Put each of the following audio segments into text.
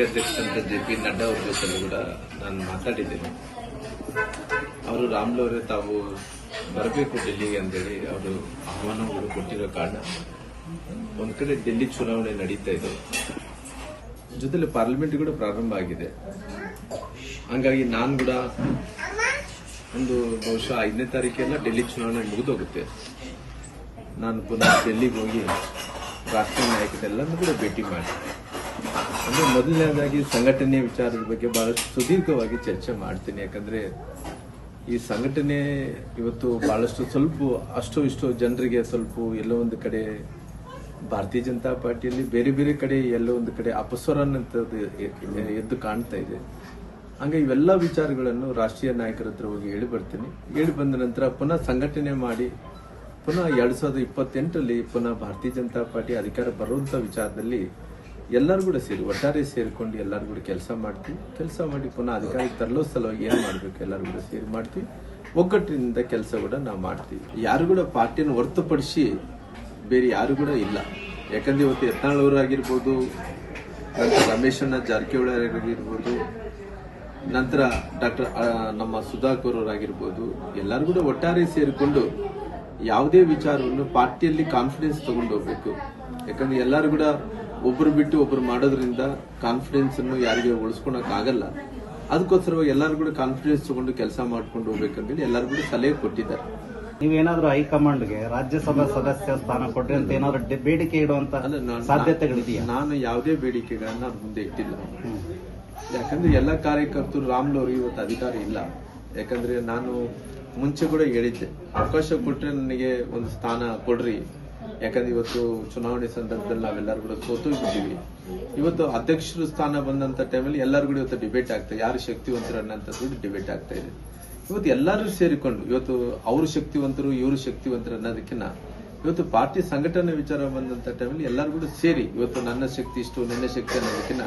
ಅಧ್ಯಕ್ಷರಂತ J P Nadda ಅವ್ರ ಕೂಡ ನಾನು ಮಾತಾಡಿದ್ದೇನೆ. ಅವರು ರಾಮ್ಲವರೇ ತಾವು ಬರಬೇಕು ಡೆಲ್ಲಿಗೆ ಅಂತೇಳಿ ಅವರು ಆಹ್ವಾನಗಳು ಕೊಟ್ಟಿರೋ ಕಾರಣ ಒಂದ್ ಕಡೆ ಡೆಲ್ಲಿ ಚುನಾವಣೆ ನಡೀತಾ ಇದೆ. ಜೊತೆಲಿ ಪಾರ್ಲಿಮೆಂಟ್ ಕೂಡ ಪ್ರಾರಂಭ ಆಗಿದೆ. ಹಂಗಾಗಿ ನಾನು ಕೂಡ ಒಂದು ಬಹುಶಃ ಐದನೇ ತಾರೀಕೆಲ್ಲ ಡೆಲ್ಲಿ ಚುನಾವಣೆ ಮುಗಿದೋಗುತ್ತೆ. ನಾನು ಪುನಃ ಡೆಲ್ಲಿಗೆ ಹೋಗಿ ರಾಷ್ಟ್ರೀಯ ನಾಯಕರೆಲ್ಲ ಕೂಡ ಭೇಟಿ ಮಾಡಿ. ಅಂದ್ರೆ ಮೊದಲನೇದಾಗಿ ಸಂಘಟನೆ ವಿಚಾರದ ಬಗ್ಗೆ ಬಹಳಷ್ಟು ಸುದೀರ್ಘವಾಗಿ ಚರ್ಚೆ ಮಾಡ್ತೀನಿ. ಯಾಕಂದರೆ ಈ ಸಂಘಟನೆ ಇವತ್ತು ಭಾಳಷ್ಟು ಸ್ವಲ್ಪ ಅಷ್ಟು ಇಷ್ಟು ಜನರಿಗೆ ಸ್ವಲ್ಪ ಎಲ್ಲೋ ಒಂದು ಕಡೆ ಭಾರತೀಯ ಜನತಾ ಪಾರ್ಟಿಯಲ್ಲಿ ಬೇರೆ ಬೇರೆ ಕಡೆ ಎಲ್ಲೋ ಒಂದು ಕಡೆ ಅಪಸ್ವರ ಎದ್ದು ಕಾಣ್ತಾ ಇದೆ. ಹಂಗೆ ಇವೆಲ್ಲ ವಿಚಾರಗಳನ್ನು ರಾಷ್ಟ್ರೀಯ ನಾಯಕರ ಹತ್ರ ಹೋಗಿ ಹೇಳಿ ಬರ್ತೀನಿ. ಹೇಳಿ ಬಂದ ನಂತರ ಪುನಃ ಸಂಘಟನೆ ಮಾಡಿ ಪುನಃ ಎರಡು ಸಾವಿರದ ಇಪ್ಪತ್ತೆಂಟರಲ್ಲಿ ಪುನಃ ಭಾರತೀಯ ಜನತಾ ಪಾರ್ಟಿ ಅಧಿಕಾರ ಬರುವಂಥ ವಿಚಾರದಲ್ಲಿ ಎಲ್ಲರೂ ಕೂಡ ಸೇರಿ, ಒಟ್ಟಾರೆ ಸೇರಿಕೊಂಡು ಎಲ್ಲರೂ ಕೂಡ ಕೆಲಸ ಮಾಡ್ತೀವಿ. ಕೆಲಸ ಮಾಡಿ ಪುನಃ ಅಧಿಕಾರಿ ತರಲೋ ಸಲುವಾಗಿ ಏನು ಮಾಡಬೇಕು ಎಲ್ಲರೂ ಕೂಡ ಸೇರಿ ಮಾಡ್ತೀವಿ. ಒಗ್ಗಟ್ಟಿನಿಂದ ಕೆಲಸ ಕೂಡ ನಾವು ಮಾಡ್ತೀವಿ. ಯಾರು ಕೂಡ ಪಾರ್ಟಿಯನ್ನು ಹೊರತುಪಡಿಸಿ ಬೇರೆ ಯಾರು ಕೂಡ ಇಲ್ಲ. ಯಾಕಂದ್ರೆ ಇವತ್ತು ಯತ್ನಾಳ್ ಆಗಿರ್ಬೋದು, ನಂತರ ರಮೇಶಣ್ಣ ಆಗಿರ್ಬೋದು, ನಂತರ ಡಾಕ್ಟರ್ ನಮ್ಮ ಸುಧಾಕರ್ ಅವರಾಗಿರ್ಬೋದು ಎಲ್ಲರೂ ಕೂಡ ಒಟ್ಟಾರೆ ಸೇರಿಕೊಂಡು ಯಾವುದೇ ವಿಚಾರವನ್ನು ಪಾರ್ಟಿಯಲ್ಲಿ ಕಾನ್ಫಿಡೆನ್ಸ್ ತಗೊಂಡು ಹೋಗ್ಬೇಕು. ಯಾಕಂದ್ರೆ ಎಲ್ಲರೂ ಕೂಡ ಒಬ್ರು ಬಿಟ್ಟು ಒಬ್ಬರು ಮಾಡೋದ್ರಿಂದ ಕಾನ್ಫಿಡೆನ್ಸ್ ಅನ್ನು ಯಾರಿಗೆ ಉಳಿಸ್ಕೊಳಕ್ ಆಗಲ್ಲ ಅದಕ್ಕೋಸ್ಕರವಾಗಿ ಎಲ್ಲರೂ ಕೂಡ ಕಾನ್ಫಿಡೆನ್ಸ್ ತಗೊಂಡು ಕೆಲಸ ಮಾಡ್ಕೊಂಡು ಹೋಗ್ಬೇಕಂತೇಳಿ ಎಲ್ಲರೂ ಕೂಡ ಸಲಹೆ ಕೊಟ್ಟಿದ್ದಾರೆ. ನೀವೇನಾದ್ರೂ ಹೈಕಮಾಂಡ್ಗೆ ರಾಜ್ಯಸಭಾ ಸದಸ್ಯ ಸ್ಥಾನ ಕೊಟ್ಟರೆ ಅಂತ ಏನಾದ್ರು ಬೇಡಿಕೆ ಇಡುವಂತ ಸಾಧ್ಯತೆಗಳಿದೆಯಾ? ನಾನು ಯಾವುದೇ ಬೇಡಿಕೆಗಳನ್ನ ಮುಂದೆ ಇಟ್ಟಿಲ್ಲ. ಯಾಕಂದ್ರೆ ಎಲ್ಲ ಕಾರ್ಯಕರ್ತರು ರಾಮ್ಲವ್ರಿಗೆ ಇವತ್ತು ಅಧಿಕಾರ ಇಲ್ಲ. ಯಾಕಂದ್ರೆ ನಾನು ಮುಂಚೆ ಕೂಡ ಹೇಳಿದ್ದೆ. ಅವಕಾಶ ಕೊಟ್ಟರೆ ನನಗೆ ಒಂದು ಸ್ಥಾನ ಕೊಡ್ರಿ. ಯಾಕಂದ್ರೆ ಇವತ್ತು ಚುನಾವಣೆ ಸಂದರ್ಭದಲ್ಲಿ ನಾವೆಲ್ಲರೂ ಕೂಡ ಸೋತು ಬಿಟ್ಟಿವಿ ಇವತ್ತು ಅಧ್ಯಕ್ಷರು ಸ್ಥಾನ ಬಂದಂತ ಟೈಮಲ್ಲಿ ಎಲ್ಲರೂ ಕೂಡ ಇವತ್ತು ಡಿಬೇಟ್ ಆಗ್ತಾ, ಯಾರು ಶಕ್ತಿವಂತರು ಅನ್ನೋಂಥದ್ದು ಡಿಬೇಟ್ ಆಗ್ತಾ ಇದೆ. ಇವತ್ತು ಎಲ್ಲರೂ ಸೇರಿಕೊಂಡು, ಇವತ್ತು ಅವರು ಶಕ್ತಿವಂತರು, ಇವರು ಶಕ್ತಿವಂತರು ಅನ್ನೋದಕ್ಕಿಂತ ಇವತ್ತು ಪಾರ್ಟಿ ಸಂಘಟನೆ ವಿಚಾರ ಬಂದಂತ ಟೈಮಲ್ಲಿ ಎಲ್ಲರೂ ಕೂಡ ಸೇರಿ, ಇವತ್ತು ನನ್ನ ಶಕ್ತಿ ಇಷ್ಟು, ನನ್ನ ಶಕ್ತಿ ಅನ್ನೋದಕ್ಕಿಂತ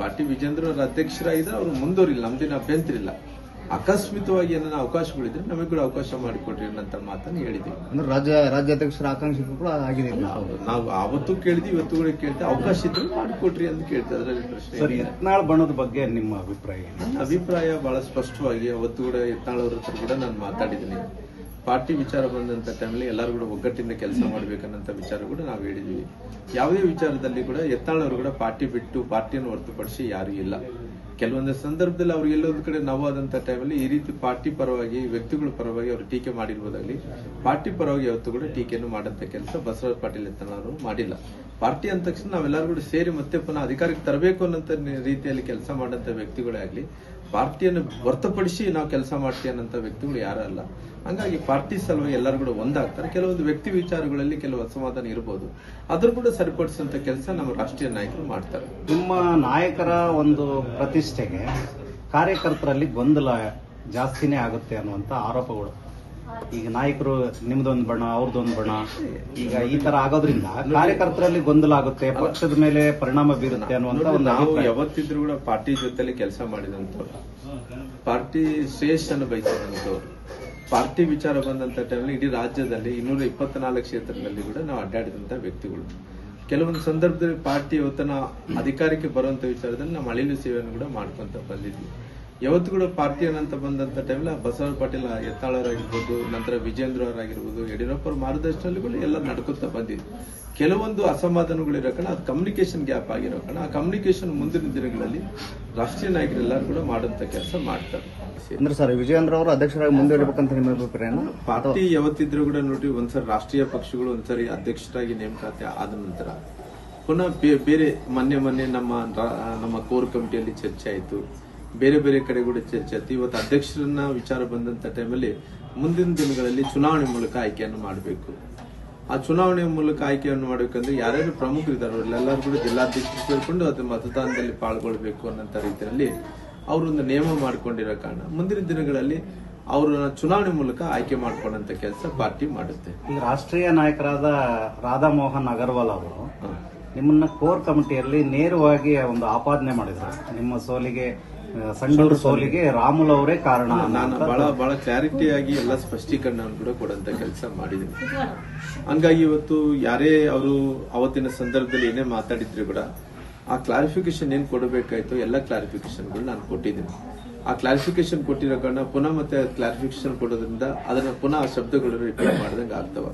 ಪಾರ್ಟಿ ವಿಜೇಂದ್ರ ಅವರ ಅಧ್ಯಕ್ಷರಾಗಿದ್ರೆ ಅವರು ಮುಂದುವರಿಲ್ಲ ನಮ್ದೇನು ಅಭ್ಯಂತರ ಇಲ್ಲ. ಅಕಸ್ಮಿತವಾಗಿ ಏನಾದ್ರು ಅವಕಾಶಗಳಿದ್ರೆ ನಮಗೆ ಕೂಡ ಅವಕಾಶ ಮಾಡಿಕೊಡ್ರಿ ಅನ್ನಂತ ಮಾತನ್ನು ಹೇಳಿದ್ದೀವಿ. ಅಂದ್ರೆ ರಾಜ್ಯ ರಾಜ್ಯಾಧ್ಯಕ್ಷರ ಆಕಾಂಕ್ಷೆ ಕೂಡ ಆಗಿದೆ ನಾವು ಅವತ್ತು ಕೇಳಿದ್ವಿ ಇವತ್ತು ಕೂಡ ಕೇಳ್ತೀವಿ ಅವಕಾಶ ಇದ್ರೆ ಮಾಡಿಕೊಡ್ರಿ ಅಂತ ಕೇಳ್ತೀವಿ ಅದರಲ್ಲಿ ಪ್ರಶ್ನೆ. ಯತ್ನಾಳ್ ಬಣ್ಣದ ಬಗ್ಗೆ ನಿಮ್ಮ ಅಭಿಪ್ರಾಯ ನನ್ನ ಅಭಿಪ್ರಾಯ ಬಹಳ ಸ್ಪಷ್ಟವಾಗಿ ಅವತ್ತು ಕೂಡ ಯತ್ನಾಳ್ ಅವ್ರ ಹತ್ರ ಕೂಡ ನಾನು ಮಾತಾಡಿದ್ದೀನಿ. ಪಾರ್ಟಿ ವಿಚಾರ ಬಂದಂತ ಟೈಮಲ್ಲಿ ಎಲ್ಲರೂ ಕೂಡ ಒಗ್ಗಟ್ಟಿಂದ ಕೆಲಸ ಮಾಡ್ಬೇಕನ್ನಂತ ವಿಚಾರ ಕೂಡ ನಾವು ಹೇಳಿದೀವಿ ಯಾವುದೇ ವಿಚಾರದಲ್ಲಿ ಕೂಡ ಯತ್ನಾಳ್ ಅವರು ಕೂಡ ಪಾರ್ಟಿ ಬಿಟ್ಟು ಪಾರ್ಟಿಯನ್ನು ಹೊರತುಪಡಿಸಿ ಯಾರು ಇಲ್ಲ. ಕೆಲವೊಂದು ಸಂದರ್ಭದಲ್ಲಿ ಅವ್ರಿಗೆ ಎಲ್ಲೊಂದು ಕಡೆ ನೋವಾದಂತ ಟೈಮಲ್ಲಿ ಈ ರೀತಿ ಪಾರ್ಟಿ ಪರವಾಗಿ, ವ್ಯಕ್ತಿಗಳ ಪರವಾಗಿ ಅವರು ಟೀಕೆ ಮಾಡಿರ್ಬೋದಾಗ್ಲಿ ಪಾರ್ಟಿ ಪರವಾಗಿ ಯಾವತ್ತೂ ಕೂಡ ಟೀಕೆಯನ್ನು ಮಾಡಂತ ಕೆಲಸ ಬಸವರಾಜ ಪಾಟೀಲ್ ಅಂತ ಮಾಡಿಲ್ಲ. ಪಾರ್ಟಿ ಅಂದ ತಕ್ಷಣ ನಾವೆಲ್ಲರೂ ಕೂಡ ಸೇರಿ ಮತ್ತೆ ಪುನಃ ಅಧಿಕಾರಕ್ಕೆ ತರಬೇಕು ಅನ್ನೋಂಥ ರೀತಿಯಲ್ಲಿ ಕೆಲಸ ಮಾಡಂತ ವ್ಯಕ್ತಿಗಳೇ ಆಗ್ಲಿ, ಪಾರ್ಟಿಯನ್ನು ಹೊರತುಪಡಿಸಿ ನಾವು ಕೆಲಸ ಮಾಡ್ತೀವಿ ಅನ್ನೋಂಥ ವ್ಯಕ್ತಿಗಳು ಯಾರೂ ಅಲ್ಲ. ಹಂಗಾಗಿ ಪಾರ್ಟಿ ಸಲುವಾಗಿ ಎಲ್ಲರೂ ಕೂಡ ಒಂದಾಗ್ತಾರೆ. ಕೆಲವೊಂದು ವ್ಯಕ್ತಿ ವಿಚಾರಗಳಲ್ಲಿ ಕೆಲವು ಅಸಮಾಧಾನ ಇರಬಹುದು ಅದ್ರ ಕೂಡ ಸರಿಪಡಿಸುವಂತ ಕೆಲಸ ನಮ್ಮ ರಾಷ್ಟ್ರೀಯ ನಾಯಕರು ಮಾಡ್ತಾರೆ. ನಿಮ್ಮ ನಾಯಕರ ಒಂದು ಪ್ರತಿಷ್ಠೆಗೆ ಕಾರ್ಯಕರ್ತರಲ್ಲಿ ಗೊಂದಲ ಜಾಸ್ತಿನೇ ಆಗುತ್ತೆ ಅನ್ನುವಂತ ಆರೋಪಗಳು. ಈಗ ನಾಯಕರು ನಿಮ್ದೊಂದು ಬಣ ಅವ್ರದ್ದೊಂದು ಬಣ. ಈಗ ಈ ತರ ಆಗೋದ್ರಿಂದ ಕಾರ್ಯಕರ್ತರಲ್ಲಿ ಗೊಂದಲ ಆಗುತ್ತೆ ಪಕ್ಷದ ಮೇಲೆ ಪರಿಣಾಮ ಬೀರುತ್ತೆ ಅನ್ನುವಂತ ಒಂದು ನಾವು ಯಾವತ್ತಿದ್ರು ಕೂಡ ಪಾರ್ಟಿ ಜೊತೆಲಿ ಕೆಲಸ ಮಾಡಿದಂಥವ್ರು. ಪಾರ್ಟಿ ಶ್ರೇಷ್ಠನ್ನು ಬಯಸಿದಂತವ್ರು ಪಾರ್ಟಿ ವಿಚಾರ ಬಂದಂತ ಟೈಮಲ್ಲಿ ಇಡೀ ರಾಜ್ಯದಲ್ಲಿ ಇನ್ನೂರ ಇಪ್ಪತ್ನಾಲ್ಕು ಕ್ಷೇತ್ರದಲ್ಲಿ ಕೂಡ ನಾವು ಅಡ್ಡಾಡಿದಂತ ವ್ಯಕ್ತಿಗಳು. ಕೆಲವೊಂದು ಸಂದರ್ಭದಲ್ಲಿ ಪಾರ್ಟಿ ಇವತ್ತನ ಅಧಿಕಾರಕ್ಕೆ ಬರುವಂತ ವಿಚಾರದಲ್ಲಿ ನಾವು ಅಳಿಲು ಸೇವೆಯನ್ನು ಕೂಡ ಮಾಡ್ಕೊಂತ ಬಂದಿದ್ವಿ. ಯಾವತ್ತು ಕೂಡ ಪಾರ್ಟಿಯನ್ ಅಂತ ಬಂದಂತ ಟೈಮಲ್ಲಿ ಬಸವರಾಜ ಪಾಟೀಲ್ ಎತ್ತಾಳರಾಗಿರ್ಬೋದು ನಂತರ ವಿಜೇಂದ್ರ ಅವರಾಗಿರ್ಬೋದು ಯಡಿಯೂರಪ್ಪ ಕೂಡ ಎಲ್ಲ ನಡ್ಕೊತಾ ಬಂದಿದೆ ಕೆಲವೊಂದು ಅಸಮಾಧಾನಗಳಿರೋ ಕಾರಣ ಅದು ಕಮ್ಯುನಿಕೇಶನ್ ಗ್ಯಾಪ್ ಆಗಿರೋ ಕಾರಣ ಆ ಕಮ್ಯುನಿಕೇಶನ್ ಮುಂದಿನ ದಿನಗಳಲ್ಲಿ ರಾಷ್ಟ್ರೀಯ ನಾಯಕರೆಲ್ಲರೂ ಕೂಡ ಮಾಡುವಂತ ಕೆಲಸ ಮಾಡ್ತಾರೆ. ಅಂದ್ರೆ ಸರ್ ವಿಜಯೇಂದ್ರ ಅವರು ಅಧ್ಯಕ್ಷರಾಗಿ ಮುಂದುವರಿಬೇಕಂತ ನಿಮ್ಮ ಅಭಿಪ್ರಾಯ ಪಾರ್ಟಿ ಯಾವತ್ತಿದ್ರು ಕೂಡ ನೋಡ್ರಿ ಒಂದ್ಸರಿ ರಾಷ್ಟ್ರೀಯ ಪಕ್ಷಗಳು ಒಂದ್ಸರಿ ಅಧ್ಯಕ್ಷರಾಗಿ ನೇಮಕಾತಿ ಆದ ನಂತರ ಪುನಃ ಬೇರೆ ಮೊನ್ನೆ ಮೊನ್ನೆ ನಮ್ಮ ನಮ್ಮ ಕೋರ್ ಕಮಿಟಿಯಲ್ಲಿ ಚರ್ಚೆ ಆಯ್ತು. ಬೇರೆ ಬೇರೆ ಕಡೆ ಕೂಡ ಚರ್ಚೆ ಆಯ್ತು ಇವತ್ತು ಅಧ್ಯಕ್ಷರನ್ನ ವಿಚಾರ ಬಂದಂತ ಟೈಮಲ್ಲಿ ಮುಂದಿನ ದಿನಗಳಲ್ಲಿ ಚುನಾವಣೆ ಮೂಲಕ ಆಯ್ಕೆಯನ್ನು ಮಾಡಬೇಕು. ಆ ಚುನಾವಣೆ ಮೂಲಕ ಆಯ್ಕೆಯನ್ನು ಮಾಡಬೇಕಂದ್ರೆ ಯಾರ್ಯಾರು ಪ್ರಮುಖರಿದ್ದಾರೆ ಎಲ್ಲರೂ ಕೂಡ ಜಿಲ್ಲಾಧ್ಯಕ್ಷರು ಸೇರಿಕೊಂಡು ಅದು ಮತದಾನದಲ್ಲಿ ಪಾಲ್ಗೊಳ್ಬೇಕು ಅನ್ನೋಂಥ ರೀತಿಯಲ್ಲಿ ಅವರೊಂದು ನಿಯಮ ಮಾಡ್ಕೊಂಡಿರೋ ಕಾರಣ ಮುಂದಿನ ದಿನಗಳಲ್ಲಿ ಅವರನ್ನ ಚುನಾವಣೆ ಮೂಲಕ ಆಯ್ಕೆ ಮಾಡ್ಕೊಂಡಂತ ಕೆಲಸ ಪಾರ್ಟಿ ಮಾಡುತ್ತೆ. ರಾಷ್ಟ್ರೀಯ ನಾಯಕರಾದ ರಾಧಾ ಮೋಹನ್ ಅಗರ್ವಾಲ್ ಅವರು. ನಿಮ್ಮನ್ನ ಕೋರ್ ಕಮಿಟಿಯಲ್ಲಿ ನೇರವಾಗಿ ಒಂದು ಆಪಾದನೆ ಮಾಡಿದ್ರು. ನಿಮ್ಮ ಸೋಲಿಗೆ ಸಂಡೂರು ಸೋಲಿಗೆ ರಾಮುಲ್ ಅವರೇ ಕಾರಣ ನಾನು ಬಹಳ ಬಹಳ ಕ್ಲಾರಿಟಿ ಆಗಿ ಎಲ್ಲ ಸ್ಪಷ್ಟೀಕರಣವನ್ನು ಕೂಡ ಕೊಡಂತ ಕೆಲಸ ಮಾಡಿದ್ದೀನಿ. ಹಂಗಾಗಿ ಇವತ್ತು ಯಾರೇ ಅವರು ಅವತ್ತಿನ ಸಂದರ್ಭದಲ್ಲಿ ಏನೇ ಮಾತಾಡಿದ್ರು ಕೂಡ ಆ ಕ್ಲಾರಿಫಿಕೇಶನ್ ಏನ್ ಕೊಡಬೇಕಾಯ್ತು ಎಲ್ಲ ಕ್ಲಾರಿಫಿಕೇಶನ್ಗಳು ನಾನು ಕೊಟ್ಟಿದ್ದೀನಿ. ಆ ಕ್ಲಾರಿಫಿಕೇಶನ್ ಕೊಟ್ಟಿರೋ ಕಾರಣ ಪುನಃ ಮತ್ತೆ ಕ್ಲಾರಿಫಿಕೇಶನ್ ಕೊಡೋದ್ರಿಂದ ಅದನ್ನ ಪುನಃ ಆ ಶಬ್ದಗಳು ರಿಪೀಟ್ ಮಾಡ್ದಂಗೆ ಆಗ್ತವ.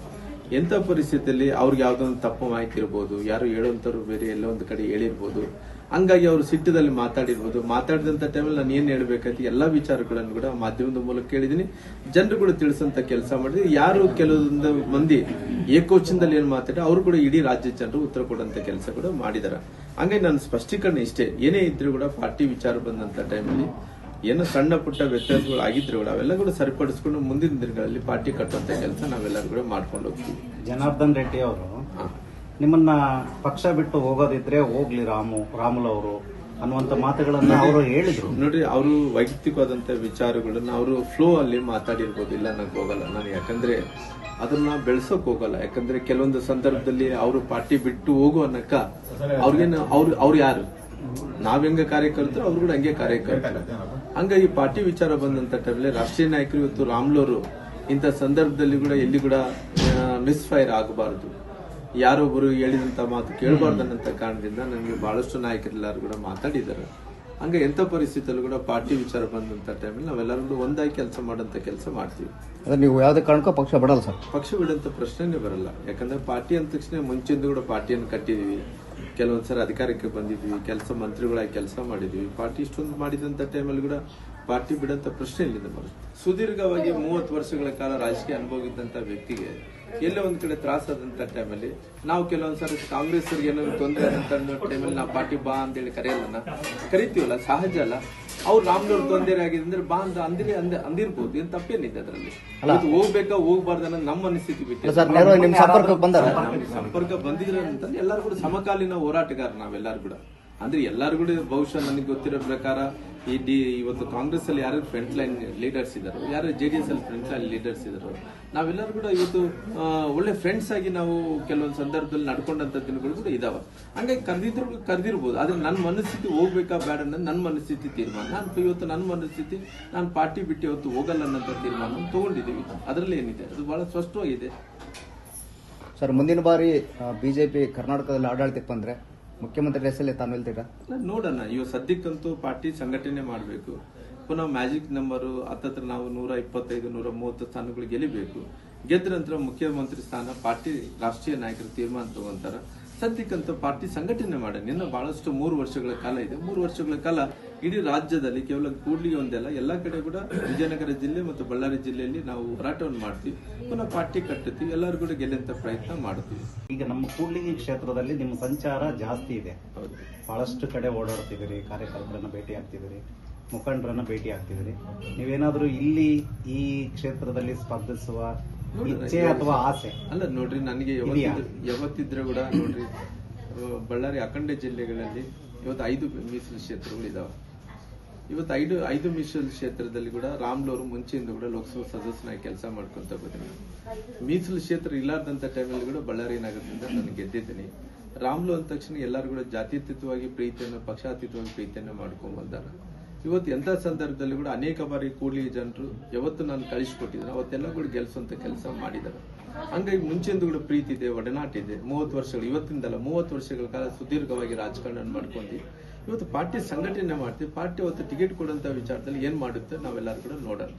ಎಂತ ಪರಿಸ್ಥಿತಿಯಲ್ಲಿ ಅವ್ರಿಗೆ ಯಾವ್ದೊಂದು ತಪ್ಪು ಮಾಹಿತಿ ಇರ್ಬೋದು ಯಾರು ಹೇಳುವಂತವ್ರು ಬೇರೆ ಎಲ್ಲೋ ಒಂದು ಕಡೆ ಹೇಳಿರ್ಬೋದು ಹಂಗಾಗಿ ಅವರು ಸಿಟ್ಟದಲ್ಲಿ ಮಾತಾಡಿರ್ಬೋದು. ಮಾತಾಡಿದಂತ ಟೈಮಲ್ಲಿ ನಾನು ಏನ್ ಹೇಳ್ಬೇಕಂತ ಎಲ್ಲಾ ವಿಚಾರಗಳನ್ನು ಕೂಡ ಮಾಧ್ಯಮದ ಮೂಲಕ ಕೇಳಿದೀನಿ ಜನರು ಕೂಡ ತಿಳಿಸಂತ ಕೆಲಸ ಮಾಡಿದ್ವಿ. ಯಾರು ಕೆಲವೊಂದು ಮಂದಿ ಏಕೋಚನದಲ್ಲಿ ಏನ್ ಮಾತಾಡಿ ಅವರು ಕೂಡ ಇಡೀ ರಾಜ್ಯ ಜನರು ಉತ್ತರ ಕೊಡುವಂತ ಕೆಲಸ ಕೂಡ ಮಾಡಿದಾರೆ. ಹಂಗಾಗಿ ನಾನು ಸ್ಪಷ್ಟೀಕರಣ ಇಷ್ಟೇ. ಏನೇ ಇದ್ರೂ ಕೂಡ ಪಾರ್ಟಿ ವಿಚಾರ ಬಂದಂತ ಟೈಮಲ್ಲಿ ಏನೋ ಸಣ್ಣ ಪುಟ್ಟ ವ್ಯತ್ಯಾಸಗಳು ಆಗಿದ್ರು ಕೂಡ ಅವೆಲ್ಲ ಕೂಡ ಸರಿಪಡಿಸ್ಕೊಂಡು ಮುಂದಿನ ದಿನಗಳಲ್ಲಿ ಪಾರ್ಟಿ ಕಟ್ಟುವಂತ ಕೆಲಸ ನಾವೆಲ್ಲರೂ ಕೂಡ ಮಾಡ್ಕೊಂಡು ಹೋಗ್ತೀವಿ. ಜನಾರ್ದನ್ ರೆಡ್ಡಿ ಅವರು. ನಿಮ್ಮನ್ನ ಪಕ್ಷ ಬಿಟ್ಟು ಹೋಗೋದಿದ್ರೆ ಹೋಗ್ಲಿ ರಾಮು, ರಾಮುಲು ಅವರು ಅನ್ನುವಂತ ಮಾತುಗಳನ್ನ ಅವರು ಹೇಳಿದ್ರು. ನೋಡ್ರಿ ಅವರು ವೈಯಕ್ತಿಕವಾದಂತ ವಿಚಾರಗಳನ್ನ ಅವರು ಫ್ಲೋ ಅಲ್ಲಿ ಮಾತಾಡಿರ್ಬೋದು ಇಲ್ಲ ನಂಗೆ ಹೋಗಲ್ಲ. ನಾನು ಯಾಕಂದ್ರೆ ಅದನ್ನ ಬೆಳೆಸೋಕ್ ಹೋಗಲ್ಲ. ಯಾಕಂದ್ರೆ ಕೆಲವೊಂದು ಸಂದರ್ಭದಲ್ಲಿ ಅವರು ಪಾರ್ಟಿ ಬಿಟ್ಟು ಹೋಗು ಅನ್ನಕ್ಕ ಅವ್ರಿಗೇನು ಅವ್ರು ಅವ್ರು ಯಾರು? ನಾವ್ ಹೆಂಗ ಕಾರ್ಯಕರ್ತರು, ಅವ್ರು ಕೂಡ ಹಂಗೆ ಕಾರ್ಯಕರ್ತರು. ಹಂಗಾಗಿ ಪಾರ್ಟಿ ವಿಚಾರ ಬಂದಂತ ಟೈಮಲ್ಲಿ ರಾಷ್ಟ್ರೀಯ ನಾಯಕರು ಇವತ್ತು ರಾಮ್ಲೋರು ಇಂಥ ಸಂದರ್ಭದಲ್ಲಿ ಕೂಡ ಎಲ್ಲಿ ಕೂಡ ಮಿಸ್ ಫೈರ್ ಆಗಬಾರದು. ಯಾರೊಬ್ಬರು ಹೇಳಿದಂತ ಮಾತು ಕೇಳಬಾರ್ದು ಕಾರಣದಿಂದ ನನಗೆ ಬಹಳಷ್ಟು ನಾಯಕರೆಲ್ಲರೂ ಕೂಡ ಮಾತಾಡಿದ್ದಾರೆ. ಹಂಗೆ ಎಂಥ ಪರಿಸ್ಥಿತಿಯಲ್ಲೂ ಕೂಡ ಪಾರ್ಟಿ ವಿಚಾರ ಬಂದಂತ ಟೈಮಲ್ಲಿ ನಾವೆಲ್ಲರೂ ಒಂದಾಗಿ ಕೆಲಸ ಮಾಡೋಂಥ ಕೆಲಸ ಮಾಡ್ತೀವಿ. ಅದೇ ನೀವು ಯಾವುದೇ ಕಾರಣಕ್ಕೂ ಪಕ್ಷ ಬಿಡಲ್ಲ ಸರ್. ಪಕ್ಷ ಬಿಡೋಂಥ ಪ್ರಶ್ನೆನೇ ಬರಲ್ಲ. ಯಾಕಂದ್ರೆ ಪಾರ್ಟಿ ಅಂದ ತಕ್ಷಣ ಮುಂಚಿಂದ ಕೂಡ ಪಾರ್ಟಿಯನ್ನು ಕಟ್ಟಿದೀವಿ. ಕೆಲವೊಂದ್ಸರಿ ಅಧಿಕಾರಕ್ಕೆ ಬಂದಿದ್ವಿ. ಕೆಲಸ ಮಂತ್ರಿಗಳಾಗಿ ಕೆಲಸ ಮಾಡಿದ್ವಿ. ಪಾರ್ಟಿ ಇಷ್ಟೊಂದು ಮಾಡಿದಂತ ಟೈಮಲ್ಲಿ ಕೂಡ ಪಾರ್ಟಿ ಬಿಡಂತ ಪ್ರಶ್ನೆ ಇಲ್ಲಿಂದ ಬರುತ್ತೆ. ಸುದೀರ್ಘವಾಗಿ ಮೂವತ್ತು ವರ್ಷಗಳ ಕಾಲ ರಾಜಕೀಯ ಅನುಭವ ಇದ್ದಂತ ವ್ಯಕ್ತಿಗೆ ಎಲ್ಲೋ ಒಂದ್ ಕಡೆ ತ್ರಾಸಾದಂತ ಟೈಮಲ್ಲಿ ನಾವು ಕೆಲವೊಂದ್ಸರಿ ಕಾಂಗ್ರೆಸ್ ಏನಾದ್ರು ತೊಂದರೆ ಆದಂತ ಟೈಮಲ್ಲಿ ನಾವು ಪಾರ್ಟಿ ಬಾ ಅಂತ ಹೇಳಿ ಕರೆಯಲ್ಲ ಕರಿತೀವಲ್ಲ? ಸಹಜ ಅಲ್ಲ. ಅವ್ರು ರಾಮ್ನವ್ರ ತೊಂದರೆ ಆಗಿದೆ ಅಂದ್ರೆ ಬಾ ಅಂತ ಅಂದಿರಿ ಅಂದ್ರೆ ಅಂದಿರ್ಬೋದು. ಏನ್ ತಪ್ಪೇನಿದೆ ಅದರಲ್ಲಿ? ಅದು ಹೋಗ್ಬೇಕಾ ಹೋಗ್ಬಾರ್ದು ಅನ್ನೋದು ನಮ್ಮ ಅನಿಸ್ಥಿತಿ ಬಿಟ್ಟು. ಸಂಪರ್ಕ ಬಂದಿದ್ರೆ ಅಂತಂದ್ರೆ ಎಲ್ಲರೂ ಕೂಡ ಸಮಕಾಲೀನ ಹೋರಾಟಗಾರ ನಾವೆಲ್ಲರೂ ಕೂಡ. ಅಂದ್ರೆ ಎಲ್ಲರೂ ಕೂಡ ಬಹುಶಃ ನನಗೆ ಗೊತ್ತಿರೋ ಪ್ರಕಾರ ಈ ಇವತ್ತು ಕಾಂಗ್ರೆಸ್ ಅಲ್ಲಿ ಯಾರು ಫ್ರಂಟ್ ಲೈನ್ ಲೀಡರ್ಸ್ ಇದ್ದಾರೆ ಯಾರು ಜೆ ಡಿ ಎಸ್ ಅಲ್ಲಿ ಫ್ರಂಟ್ ಲೈನ್ ಲೀಡರ್ಸ್ ಇದ್ದಾರೆ ನಾವೆಲ್ಲರೂ ಕೂಡ ಇವತ್ತು ಒಳ್ಳೆ ಫ್ರೆಂಡ್ಸ್ ಆಗಿ ನಾವು ಕೆಲವೊಂದು ಸಂದರ್ಭದಲ್ಲಿ ನಡ್ಕೊಂಡಂತ ದಿನಗಳು ಕೂಡ ಇದಾವೆ. ಹಂಗಾಗಿ ಕರೆದಿದ್ರು, ಕರೆದಿರ್ಬೋದು. ಆದ್ರೆ ನನ್ನ ಮನಸ್ಥಿತಿ ಹೋಗ್ಬೇಕಾ ಬೇಡ ಅನ್ನೋದು ನನ್ನ ಮನಸ್ಥಿತಿ ತೀರ್ಮಾನ. ನಾನು ಇವತ್ತು ನನ್ನ ಮನಸ್ಥಿತಿ, ನಾನು ಪಾರ್ಟಿ ಬಿಟ್ಟು ಇವತ್ತು ಹೋಗಲ್ಲ ಅನ್ನೋಂಥ ತೀರ್ಮಾನ ತಗೊಂಡಿದ್ದೀವಿ. ಅದರಲ್ಲಿ ಏನಿದೆ? ಅದು ಬಹಳ ಸ್ಪಷ್ಟವಾಗಿದೆ. ಸರ್, ಮುಂದಿನ ಬಾರಿ ಬಿಜೆಪಿ ಕರ್ನಾಟಕದಲ್ಲಿ ಆಡಳಿತಕ್ಕೆ ಬಂದ್ರೆ ಮುಖ್ಯಮಂತ್ರಿ ಹೆಸರಲ್ಲಿ ತಾನು ಹೇಳ್ತೀರಾ? ನೋಡೋಣ. ಇವಾಗ ಸದ್ಯಕ್ಕಂತೂ ಪಾರ್ಟಿ ಸಂಘಟನೆ ಮಾಡಬೇಕು. ಪುನಃ ಮ್ಯಾಜಿಕ್ ನಂಬರ್, ಹತ್ತತ್ರ ನಾವು ನೂರ ಇಪ್ಪತ್ತೈದು, ನೂರ ಮೂವತ್ತು ಸ್ಥಾನಗಳು ಗೆಲ್ಲಬೇಕು. ಗೆದ್ದ ನಂತರ ಮುಖ್ಯಮಂತ್ರಿ ಸ್ಥಾನ ಪಾರ್ಟಿ ರಾಷ್ಟ್ರೀಯ ನಾಯಕರು ತೀರ್ಮಾನ ತಗೊಂತಾರ. ಸದ್ಯಕ್ಕಂತೂ ಪಾರ್ಟಿ ಸಂಘಟನೆ ಮಾಡೋಣ ಇನ್ನು ಬಹಳಷ್ಟು ಮೂರು ವರ್ಷಗಳ ಕಾಲ ಇದೆ. ಮೂರು ವರ್ಷಗಳ ಕಾಲ ಇಡೀ ರಾಜ್ಯದಲ್ಲಿ ಕೇವಲ ಕೂಡ್ಲಿಗೆ ಒಂದೆಲ್ಲ ಎಲ್ಲ ಕಡೆ ಕೂಡ ವಿಜಯನಗರ ಜಿಲ್ಲೆ ಮತ್ತು ಬಳ್ಳಾರಿ ಜಿಲ್ಲೆಯಲ್ಲಿ ನಾವು ಹೋರಾಟವನ್ನು ಮಾಡ್ತೀವಿ. ಪುನಃ ಪಾರ್ಟಿ ಕಟ್ಟುತ್ತೀವಿ. ಎಲ್ಲರೂ ಕೂಡ ಗೆಲ್ಲಂತ ಪ್ರಯತ್ನ ಮಾಡ್ತೀವಿ ಈಗ ನಮ್ಮ ಕೂಡ್ಲಿಗಿ ಕ್ಷೇತ್ರದಲ್ಲಿ ನಿಮ್ಮ ಸಂಚಾರ ಜಾಸ್ತಿ ಇದೆ. ಬಹಳಷ್ಟು ಕಡೆ ಓಡಾಡ್ತಿದ್ದೀರಿ ಕಾರ್ಯಕರ್ತರನ್ನ ಭೇಟಿ ಆಗ್ತಿದ್ದೀರಿ ಮುಖಂಡರನ್ನ ಭೇಟಿ ಆಗ್ತಿದ್ದೀರಿ. ನೀವೇನಾದರೂ ಇಲ್ಲಿ ಈ ಕ್ಷೇತ್ರದಲ್ಲಿ ಸ್ಪರ್ಧಿಸುವ ಇಚ್ಛೆ ಅಥವಾ ಆಸೆ? ಅಲ್ಲ ನೋಡ್ರಿ ನನಗೆ? ಯಾವತ್ತಿದ್ರೆ ಕೂಡ ನೋಡ್ರಿ ಬಳ್ಳಾರಿ ಅಖಂಡ ಜಿಲ್ಲೆಗಳಲ್ಲಿ ಇವತ್ತು ಐದು ಮೀಸಲು ಕ್ಷೇತ್ರಗಳು ಇದಾವೆ ಇವತ್ತು ಐದು ಐದು ಮೀಸಲು ಕ್ಷೇತ್ರದಲ್ಲಿ ಕೂಡ ರಾಮ್ಲವರು ಮುಂಚೆಯಿಂದ ಕೂಡ ಲೋಕಸಭಾ ಸದಸ್ಯನಾಗಿ ಕೆಲಸ ಮಾಡ್ಕೊಂತ ಬಂದಿನಿ ಮೀಸಲು ಕ್ಷೇತ್ರ ಇಲ್ಲಾರ್ದಂತ ಟೈಮಲ್ಲಿ ಕೂಡ ಬಳ್ಳಾರಿ ನಗರದಿಂದ ನಾನು ಗೆದ್ದಿದ್ದೀನಿ. ರಾಮ್ಲೂ ಅಂದ ತಕ್ಷಣ ಎಲ್ಲರೂ ಕೂಡ ಜಾತ್ಯತೀತವಾಗಿ ಪ್ರೀತಿಯನ್ನು ಪಕ್ಷಾತೀತವಾಗಿ ಪ್ರೀತಿಯನ್ನು ಮಾಡ್ಕೊಂಡ್ ಬಂದಾರ. ಇವತ್ತು ಎಂಥ ಸಂದರ್ಭದಲ್ಲಿ ಕೂಡ ಅನೇಕ ಬಾರಿ ಕೂಲಿ ಜನರು ಯಾವತ್ತು ನಾನು ಕಳಿಸ್ಕೊಟ್ಟಿದ್ರು ಅವತ್ತೆಲ್ಲ ಕೂಡ ಗೆಲ್ಸುವಂಥ ಕೆಲಸ ಮಾಡಿದ್ದಾರೆ. ಹಂಗಾಗಿ ಮುಂಚೆಂದು ಕೂಡ ಪ್ರೀತಿ ಇದೆ, ಒಡನಾಟ ಇದೆ. ಮೂವತ್ತು ವರ್ಷಗಳು, ಇವತ್ತಿಂದಲ್ಲ ಮೂವತ್ತು ವರ್ಷಗಳ ಕಾಲ ಸುದೀರ್ಘವಾಗಿ ರಾಜಕಾರಣ ಮಾಡ್ಕೊಂಡು. ಇವತ್ತು ಪಾರ್ಟಿ ಸಂಘಟನೆ ಮಾಡ್ತೀವಿ, ಪಾರ್ಟಿ ಅವತ್ತು ಟಿಕೆಟ್ ಕೊಡುವಂತ ವಿಚಾರದಲ್ಲಿ ಏನು ಮಾಡುತ್ತೆ ನಾವೆಲ್ಲರೂ ಕೂಡ ನೋಡೋಣ.